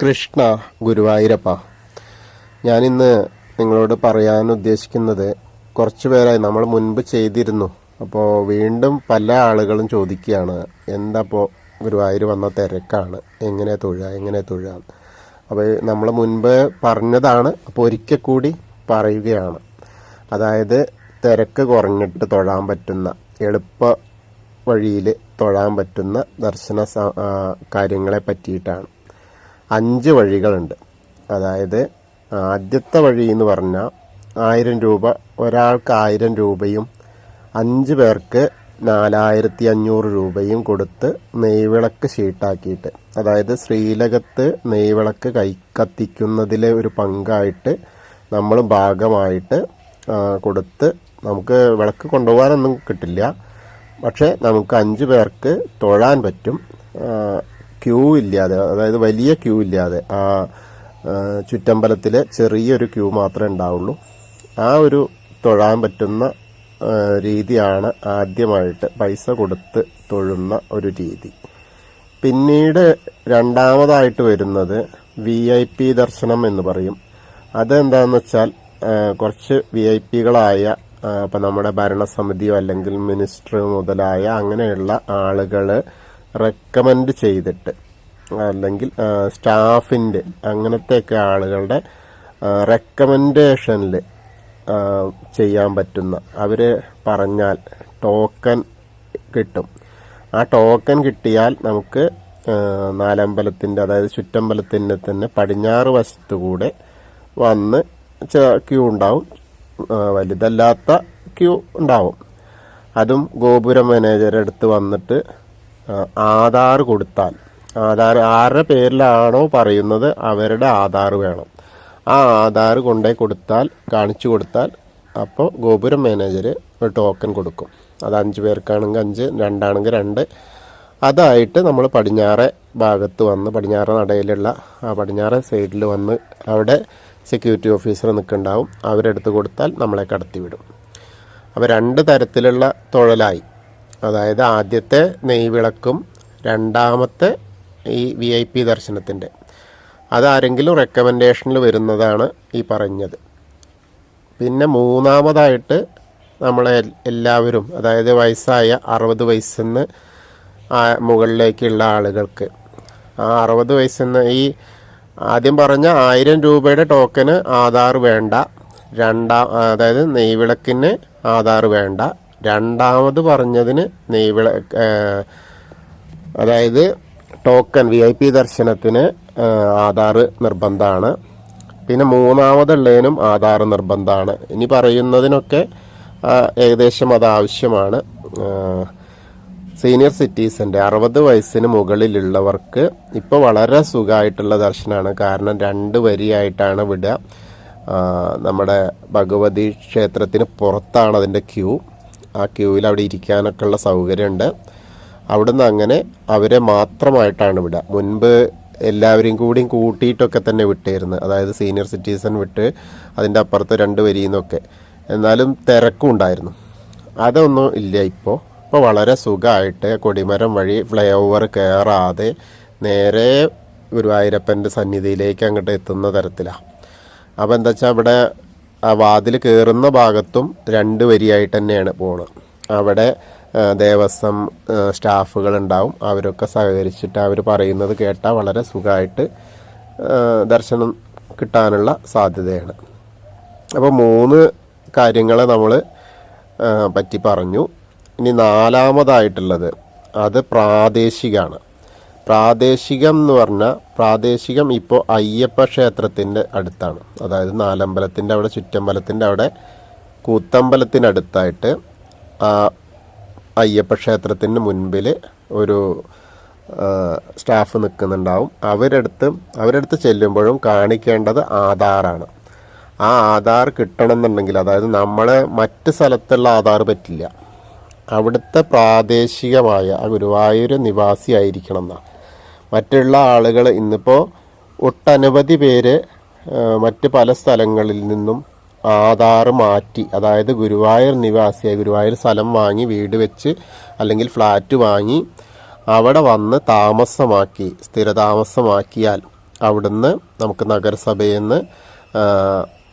കൃഷ്ണ ഗുരുവായൂരപ്പ. ഞാനിന്ന് നിങ്ങളോട് പറയാൻ ഉദ്ദേശിക്കുന്നത് കുറച്ച് പേരായി നമ്മൾ മുൻപ് ചെയ്തിരുന്നു. അപ്പോൾ വീണ്ടും പല ആളുകളും ചോദിക്കുകയാണ് എന്താപ്പോൾ ഗുരുവായൂർ വന്ന തിരക്കാണ്? എങ്ങനെ തൊഴുക എങ്ങനെ തൊഴുക അപ്പോൾ നമ്മൾ മുൻപ് പറഞ്ഞതാണ് അപ്പോൾ ഒരിക്കൽ കൂടി പറയുകയാണ്. അതായത് തിരക്ക് കുറഞ്ഞിട്ട് തൊഴാൻ പറ്റുന്ന എളുപ്പ വഴിയിൽ തൊഴാൻ പറ്റുന്ന ദർശന കാര്യങ്ങളെ പറ്റിയിട്ടാണ്. അഞ്ച് വഴികളുണ്ട്. അതായത് ആദ്യത്തെ വഴി എന്ന് പറഞ്ഞാൽ ആയിരം രൂപ ഒരാൾക്ക് ആയിരം രൂപയും അഞ്ച് പേർക്ക് നാലായിരത്തി അഞ്ഞൂറ് രൂപയും കൊടുത്ത് നെയ്വിളക്ക് ഷീട്ടാക്കിയിട്ട് അതായത് ശ്രീലകത്ത് നെയ്വിളക്ക് കൈ കത്തിക്കുന്നതിലെ ഒരു പങ്കായിട്ട് നമ്മൾ ഭാഗമായിട്ട് കൊടുത്ത് നമുക്ക് വിളക്ക് കൊണ്ടുപോകാനൊന്നും കിട്ടില്ല. പക്ഷേ നമുക്ക് അഞ്ച് പേർക്ക് തൊഴാൻ പറ്റും. ക്യൂ ഇല്ലാതെ അതായത് വലിയ ക്യൂ ഇല്ലാതെ ആ ചുറ്റമ്പലത്തിൽ ചെറിയൊരു ക്യൂ മാത്രമേ ഉണ്ടാവുള്ളൂ. ആ ഒരു തൊഴാൻ പറ്റുന്ന രീതിയാണ് ആദ്യമായിട്ട് പൈസ കൊടുത്ത് തൊഴുന്ന ഒരു രീതി. പിന്നീട് രണ്ടാമതായിട്ട് വരുന്നത് വി ഐ പി ദർശനം എന്ന് പറയും. അതെന്താന്ന് വെച്ചാൽ കുറച്ച് വി ഐ പികളായ ഇപ്പം നമ്മുടെ ഭരണസമിതിയോ അല്ലെങ്കിൽ മിനിസ്റ്റർ മുതലായ അങ്ങനെയുള്ള ആളുകൾ റെക്കമെൻഡ് ചെയ്തിട്ട്. അല്ലെങ്കിൽ സ്റ്റാഫിന്റെ അങ്ങനത്തെയൊക്കെ ആളുകളുടെ റെക്കമെൻഡേഷനിൽ ചെയ്യാൻ പറ്റുന്ന അവർ പറഞ്ഞാൽ ടോക്കൺ കിട്ടും. ആ ടോക്കൺ കിട്ടിയാൽ നമുക്ക് നാലമ്പലത്തിന്റെ അതായത് ചുറ്റമ്പലത്തിന്റെ തന്നെ പടിഞ്ഞാറ് വശത്ത് കൂടെ വന്ന് ക്യൂ ഉണ്ടാവും. വലുതല്ലാത്ത ക്യൂ ഉണ്ടാവും. അതും ഗോപുരം മാനേജറെ അടുത്ത് വന്നിട്ട് ആധാർ കൊടുത്താൽ. ആധാർ ആരുടെ പേരിലാണോ പറയുന്നത് അവരുടെ ആധാർ വേണം. ആ ആധാർ കൊണ്ടേ കൊടുത്താൽ കാണിച്ചു കൊടുത്താൽ അപ്പോൾ ഗോപുരം മാനേജർ ഒരു ടോക്കൺ കൊടുക്കും. അത് അഞ്ച് പേർക്കാണെങ്കിൽ അഞ്ച് രണ്ടാണെങ്കിൽ രണ്ട്. അതായിട്ട് നമ്മൾ പടിഞ്ഞാറെ ഭാഗത്ത് വന്ന് പടിഞ്ഞാറ് നടയിലുള്ള ആ പടിഞ്ഞാറെ സൈഡിൽ വന്ന് അവിടെ സെക്യൂരിറ്റി ഓഫീസർ നിൽക്കുന്നുണ്ടാവും. അവരെടുത്ത് കൊടുത്താൽ നമ്മളെ കടത്തിവിടും. അപ്പോൾ രണ്ട് തരത്തിലുള്ള തൊഴലായി. അതായത് ആദ്യത്തെ നെയ്വിളക്കും രണ്ടാമത്തെ ഈ വി ഐ പി ദർശനത്തിന്റെ. അതാരെങ്കിലും റെക്കമെൻഡേഷനിൽ വരുന്നതാണ് ഈ പറഞ്ഞത്. പിന്നെ മൂന്നാമതായിട്ട് നമ്മളെ എല്ലാവരും അതായത് വയസ്സായ അറുപത് വയസ്സെന്ന് മുകളിലേക്കുള്ള ആളുകൾക്ക്. ആ അറുപത് വയസ്സെന്ന് ഈ ആദ്യം പറഞ്ഞ ആയിരം രൂപയുടെ ടോക്കന് ആധാർ വേണ്ട. രണ്ടാം അതായത് നെയ്വിളക്കിന് ആധാർ വേണ്ട. രണ്ടാമത് പറഞ്ഞതിന് നെയ്വിള അതായത് ടോക്കൺ വി ഐ പി ദർശനത്തിന് ആധാർ നിർബന്ധമാണ്. പിന്നെ മൂന്നാമതുള്ളതിനും ആധാർ നിർബന്ധമാണ്. ഇനി പറയുന്നതിനൊക്കെ ഏകദേശം അത് ആവശ്യമാണ്. സീനിയർ സിറ്റിസന്റെ അറുപത് വയസ്സിന് മുകളിലുള്ളവർക്ക് ഇപ്പോൾ വളരെ സുഖമായിട്ടുള്ള ദർശനമാണ്. കാരണം രണ്ട് വരിയായിട്ടാണ് വിടുക. നമ്മുടെ ഭഗവതി ക്ഷേത്രത്തിന് പുറത്താണ് അതിന്റെ ക്യൂ ആ ക്യൂവിൽ അവിടെ ഇരിക്കാനൊക്കെ ഉള്ള സൗകര്യമുണ്ട്. അവിടുന്ന് അങ്ങനെ അവരെ മാത്രമായിട്ടാണ് വിടുക മുൻപ് എല്ലാവരെയും കൂടിയും കൂട്ടിയിട്ടൊക്കെ തന്നെ വിട്ടായിരുന്നു. അതായത് സീനിയർ സിറ്റിസൺ വിട്ട് അതിന്റെ അപ്പുറത്ത് രണ്ട് വരിയിൽ നിന്നൊക്കെ എന്നാലും തിരക്കും ഉണ്ടായിരുന്നു. അതൊന്നും ഇല്ല ഇപ്പോൾ ഇപ്പോൾ വളരെ സുഖമായിട്ട് കൊടിമരം വഴി ഫ്ലൈ ഓവർ കയറാതെ നേരെ ഗുരുവായൂരപ്പന്റെ സന്നിധിയിലേക്ക് അങ്ങോട്ട് എത്തുന്ന തരത്തിലാണ് അപ്പോൾ എന്താ വെച്ചാൽ അവിടെ ആ വാതിൽ കയറുന്ന ഭാഗത്തും രണ്ട് വരിയായിട്ട് തന്നെയാണ് പോണത്. അവിടെ ദേവസ്വം സ്റ്റാഫുകൾ ഉണ്ടാവും. അവരൊക്കെ സഹകരിച്ചിട്ട് അവർ പറയുന്നത് കേട്ടാൽ വളരെ സുഖമായിട്ട് ദർശനം കിട്ടാനുള്ള സാധ്യതയാണ്. അപ്പോൾ മൂന്ന് കാര്യങ്ങളെ നമ്മൾ പറ്റി പറഞ്ഞു. ഇനി നാലാമതായിട്ടുള്ളത് അത് പ്രാദേശികമാണ്. പ്രാദേശികം എന്ന് പറഞ്ഞാൽ പ്രാദേശികം ഇപ്പോൾ അയ്യപ്പ ക്ഷേത്രത്തിന്റെ അടുത്താണ്. അതായത് നാലമ്പലത്തിന്റെ അവിടെ ചുറ്റമ്പലത്തിന്റെ അവിടെ കൂത്തമ്പലത്തിനടുത്തായിട്ട് ആ അയ്യപ്പ ക്ഷേത്രത്തിന് മുൻപിൽ ഒരു സ്റ്റാഫ് നിൽക്കുന്നുണ്ടാവും അവരടുത്ത് അവരടുത്ത് ചെല്ലുമ്പോഴും കാണിക്കേണ്ടത് ആധാറാണ്. ആ ആധാർ കിട്ടണമെന്നുണ്ടെങ്കിൽ അതായത് നമ്മളെ മറ്റ് സ്ഥലത്തുള്ള ആധാർ പറ്റില്ല. അവിടുത്തെ പ്രാദേശികമായ ഗുരുവായൂർ നിവാസി ആയിരിക്കണം എന്നാ. മറ്റുള്ള ആളുകൾ ഇന്നിപ്പോൾ ഒട്ടനവധി പേര് മറ്റ് പല സ്ഥലങ്ങളിൽ നിന്നും ആധാർ മാറ്റി അതായത് ഗുരുവായൂർ നിവാസിയായി ഗുരുവായൂർ സ്ഥലം വാങ്ങി വീട് വെച്ച് അല്ലെങ്കിൽ ഫ്ലാറ്റ് വാങ്ങി അവിടെ വന്ന് താമസമാക്കി സ്ഥിരതാമസമാക്കിയാൽ അവിടുന്ന് നമുക്ക് നഗരസഭയിൽ നിന്ന്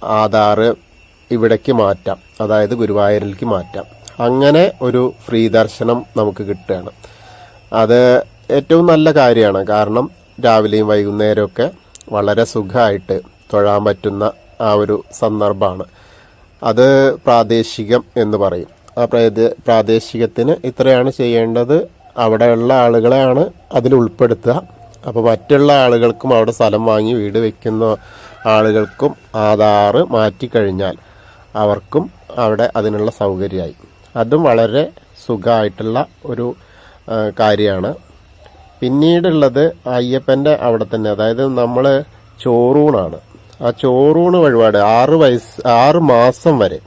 ആധാർ ഇവിടേക്ക് മാറ്റാം അതായത് ഗുരുവായൂരിലേക്ക് മാറ്റാം. അങ്ങനെ ഒരു ഫ്രീ ദർശനം നമുക്ക് കിട്ടുകയാണ്. അത് ഏറ്റവും നല്ല കാര്യമാണ്. കാരണം രാവിലെയും വൈകുന്നേരമൊക്കെ വളരെ സുഖമായിട്ട് തൊഴാൻ പറ്റുന്ന ആ ഒരു സന്ദർഭമാണ്. അത് പ്രാദേശികം എന്ന് പറയും. ആ പ്രാദേ- പ്രാദേശികത്തിന് ഇത്രയാണ് ചെയ്യേണ്ടത്. അവിടെയുള്ള ആളുകളെയാണ് അതിൽ ഉൾപ്പെടുത്തുക. അപ്പോൾ മറ്റുള്ള ആളുകൾക്കും അവിടെ സ്ഥലം വാങ്ങി വീട് വയ്ക്കുന്ന ആളുകൾക്കും ആധാറ് മാറ്റിക്കഴിഞ്ഞാൽ അവർക്കും അവിടെ അതിനുള്ള സൗകര്യമായി. അതും വളരെ സുഖമായിട്ടുള്ള ഒരു കാര്യമാണ്. പിന്നീടുള്ളത് അയ്യപ്പന്റെ അവിടെ തന്നെ. അതായത് നമ്മൾ ചോറൂണാണ്. ആ ചോറൂണ് വഴിപാട് ആറ് വയസ്സ് ആറ് മാസം വരെ.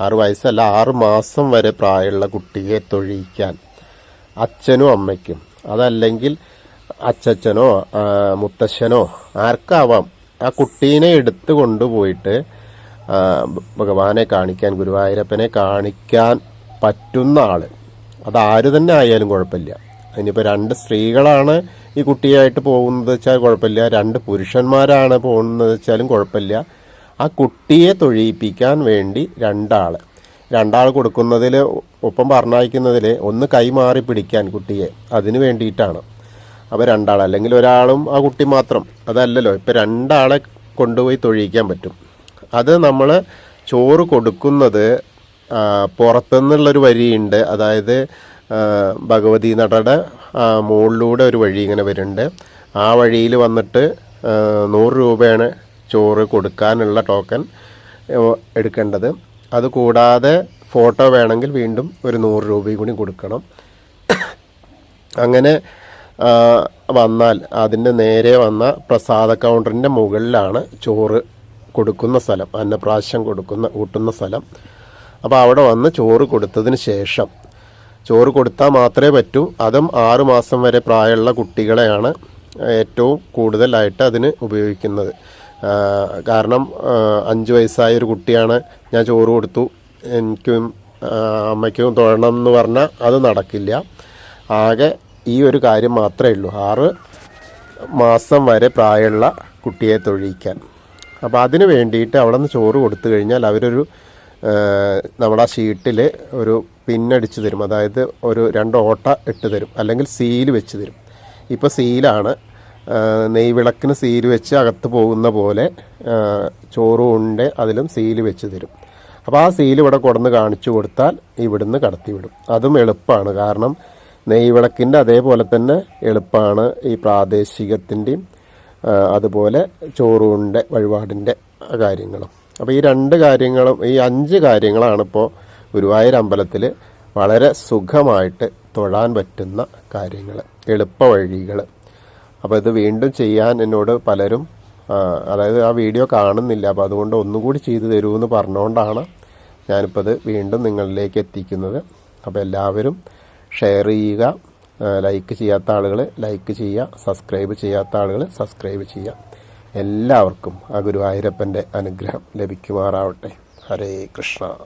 ആറ് വയസ്സല്ല ആറ് മാസം വരെ പ്രായമുള്ള കുട്ടിയെ തൊഴിയിക്കാൻ അച്ഛനും അമ്മയ്ക്കും. അതല്ലെങ്കിൽ അച്ചച്ചനോ മുത്തശ്ശനോ ആർക്കാവാം. ആ കുട്ടീനെ എടുത്തു കൊണ്ടുപോയിട്ട് ഭഗവാനെ കാണിക്കാൻ ഗുരുവായൂരപ്പനെ കാണിക്കാൻ പറ്റുന്ന ആൾ. അത് ആര് തന്നെ ആയാലും കുഴപ്പമില്ല. ഇനിയിപ്പോൾ രണ്ട് സ്ത്രീകളാണ് ഈ കുട്ടിയായിട്ട് പോകുന്നത് വെച്ചാൽ കുഴപ്പമില്ല. രണ്ട് പുരുഷന്മാരാണ് പോകുന്നത് വെച്ചാലും കുഴപ്പമില്ല. ആ കുട്ടിയെ തൊഴിയിപ്പിക്കാൻ വേണ്ടി രണ്ടാൾ രണ്ടാൾ കൊടുക്കുന്നതിൽ ഒപ്പം പറഞ്ഞയക്കുന്നതിൽ ഒന്ന് കൈമാറി പിടിക്കാൻ കുട്ടിയെ. അതിന് വേണ്ടിയിട്ടാണ്. അപ്പോൾ രണ്ടാൾ അല്ലെങ്കിൽ ഒരാളും ആ കുട്ടി മാത്രം. അതല്ലല്ലോ ഇപ്പം രണ്ടാളെ കൊണ്ടുപോയി തൊഴിയിക്കാൻ പറ്റും. അത് നമ്മൾ ചോറ് കൊടുക്കുന്നത് പുറത്തുനിന്നുള്ളൊരു വരിയുണ്ട്. അതായത് ഭഗവതി നടയുടെ മുകളിലൂടെ ഒരു വഴി ഇങ്ങനെ വരുന്നുണ്ട്. ആ വഴിയിൽ വന്നിട്ട് നൂറ് രൂപയാണ് ചോറ് കൊടുക്കാനുള്ള ടോക്കൺ എടുക്കേണ്ടത്. അത് കൂടാതെ ഫോട്ടോ വേണമെങ്കിൽ വീണ്ടും ഒരു നൂറ് രൂപയും കൂടി കൊടുക്കണം. അങ്ങനെ വന്നാൽ അതിന്റെ നേരെ വന്ന പ്രസാദ കൗണ്ടറിന്റെ മുകളിലാണ് ചോറ് കൊടുക്കുന്ന സ്ഥലം അന്നപ്രാശം കൊടുക്കുന്ന ഊട്ടുന്ന സ്ഥലം. അപ്പോൾ അവിടെ വന്ന് ചോറ് കൊടുത്തതിന് ശേഷം ചോറ് കൊടുത്താൽ മാത്രമേ പറ്റൂ. അതും ആറുമാസം വരെ പ്രായമുള്ള കുട്ടികളെയാണ് ഏറ്റവും കൂടുതലായിട്ട് അതിന് ഉപയോഗിക്കുന്നത്. കാരണം അഞ്ച് വയസ്സായ ഒരു കുട്ടിയാണ് ഞാൻ ചോറ് കൊടുത്തു. എനിക്കും അമ്മയ്ക്കും തൊഴണം എന്ന് പറഞ്ഞാൽ അത് നടക്കില്ല. ആകെ ഈ ഒരു കാര്യം മാത്രമേ ഉള്ളൂ. ആറ് മാസം വരെ പ്രായമുള്ള കുട്ടിയെ തൊഴിയിക്കാൻ അപ്പോൾ അതിന് വേണ്ടിയിട്ട് അവിടെ നിന്ന് ചോറ് കൊടുത്തു കഴിഞ്ഞാൽ അവരൊരു നമ്മുടെ ആ ഷീട്ടിൽ ഒരു പിന്നടിച്ച് തരും. അതായത് ഒരു രണ്ട് ഓട്ട ഇട്ട് തരും. അല്ലെങ്കിൽ സീൽ വെച്ച് തരും. ഇപ്പോൾ സീലാണ് നെയ് നെയ്വിളക്കിന് സീൽ വെച്ച് അകത്ത് പോകുന്ന പോലെ ആ, ചോറും ഉണ്ട് അതിലും സീൽ വെച്ച് തരും. അപ്പോൾ ആ സീൽ ഇവിടെ കൊടുന്ന് കാണിച്ചു കൊടുത്താൽ ഇവിടുന്ന് കടത്തിവിടും അതും എളുപ്പമാണ് കാരണം നെയ്വിളക്കിന്റെ അതേപോലെ തന്നെ എളുപ്പമാണ് ഈ പ്രാദേശികത്തിന്റെയും അതുപോലെ ചോറൂണിന്റെ വഴിപാടിന്റെ കാര്യങ്ങളും. അപ്പോൾ ഈ രണ്ട് കാര്യങ്ങളും ഈ അഞ്ച് കാര്യങ്ങളാണ് ഇപ്പോൾ ഗുരുവായൂർ അമ്പലത്തിൽ വളരെ സുഖമായിട്ട് തൊഴാൻ പറ്റുന്ന കാര്യങ്ങൾ എളുപ്പ വഴികൾ അപ്പോൾ ഇത് വീണ്ടും ചെയ്യാൻ എന്നോട് പലരും അതായത് ആ വീഡിയോ കാണുന്നില്ല. അപ്പോൾ അതുകൊണ്ട് ഒന്നും കൂടി ചെയ്തു തരുമെന്ന് പറഞ്ഞുകൊണ്ടാണ് ഞാനിപ്പോൾ ഇത് വീണ്ടും നിങ്ങളിലേക്ക് എത്തിക്കുന്നത്. അപ്പോൾ എല്ലാവരും ഷെയർ ചെയ്യുക ലൈക്ക് ചെയ്യാത്ത ആളുകൾ ലൈക്ക് ചെയ്യുക സബ്സ്ക്രൈബ് ചെയ്യാത്ത ആളുകൾ സബ്സ്ക്രൈബ് ചെയ്യുക. എല്ലാവർക്കും ആ ഗുരുവായൂരപ്പന്റെ അനുഗ്രഹം ലഭിക്കുമാറാവട്ടെ. ഹരേ കൃഷ്ണ.